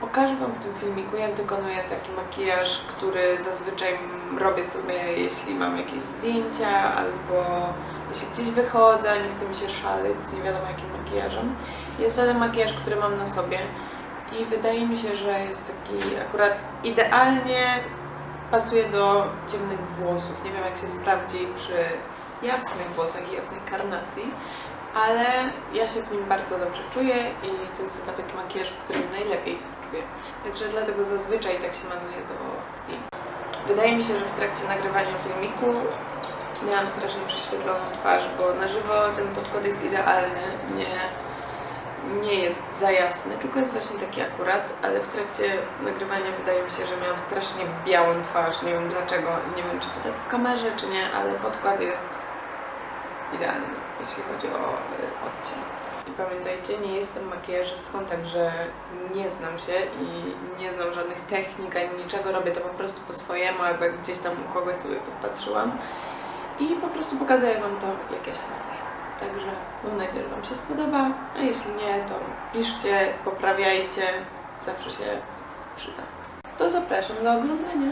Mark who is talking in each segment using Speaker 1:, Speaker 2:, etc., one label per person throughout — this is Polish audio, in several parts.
Speaker 1: Pokażę Wam w tym filmiku, jak wykonuję taki makijaż, który zazwyczaj robię sobie, jeśli mam jakieś zdjęcia albo jeśli gdzieś wychodzę, nie chcę mi się szaleć z nie wiadomo jakim makijażem. Jest to ten makijaż, który mam na sobie i wydaje mi się, że jest taki akurat idealnie pasuje do ciemnych włosów. Nie wiem jak się sprawdzi przy jasnych włosach i jasnej karnacji, ale ja się w nim bardzo dobrze czuję i to jest chyba taki makijaż, w którym najlepiej Także dlatego zazwyczaj tak się maluję do zdjęć. Wydaje mi się, że w trakcie nagrywania filmiku miałam strasznie prześwietloną twarz, bo na żywo ten podkład jest idealny, nie, nie jest za jasny, tylko jest właśnie taki akurat, ale w trakcie nagrywania wydaje mi się, że miałam strasznie białą twarz, nie wiem dlaczego, nie wiem czy to tak w kamerze, czy nie, ale podkład jest idealny, jeśli chodzi o y, odcień. I pamiętajcie, nie jestem makijażystką, także nie znam się i nie znam żadnych technik ani niczego, robię to po prostu po swojemu, albo gdzieś tam u kogoś sobie podpatrzyłam i po prostu pokazuję Wam to, jak ja się maluję. Także mam nadzieję, że Wam się spodoba, a jeśli nie, to piszcie, poprawiajcie, zawsze się przyda. To zapraszam do oglądania.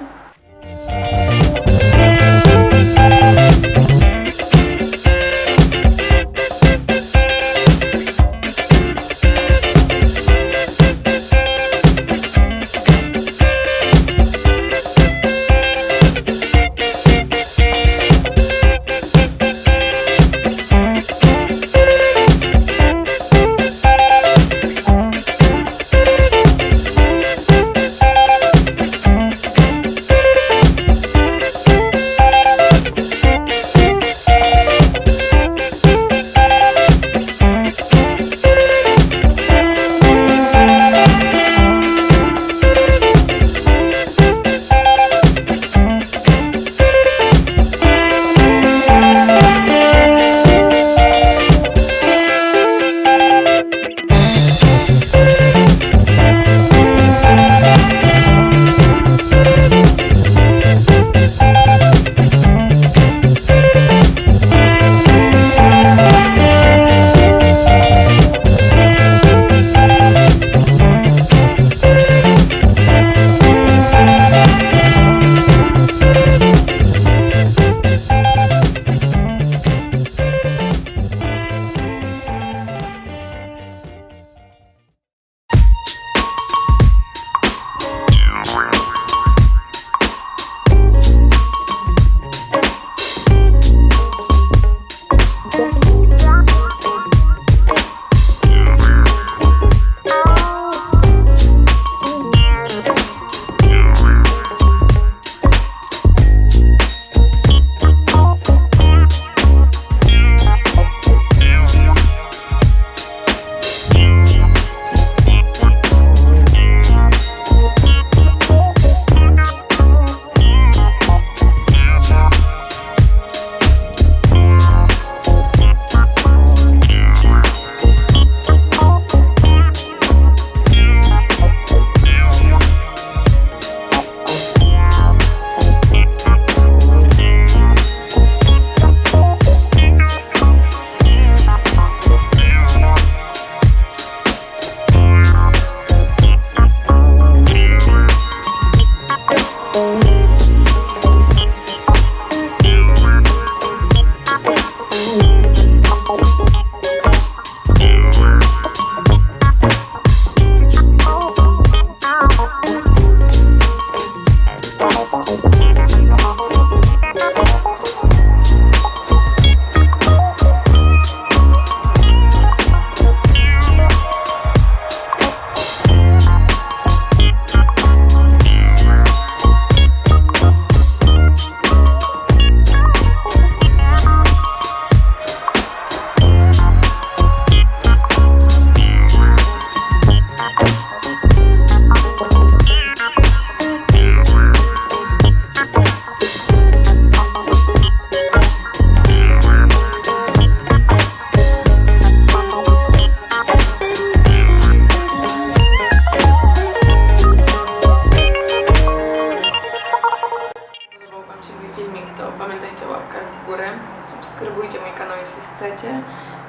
Speaker 1: Chcecie.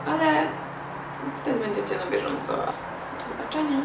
Speaker 1: Ale Wtedy będziecie na bieżąco. Do zobaczenia.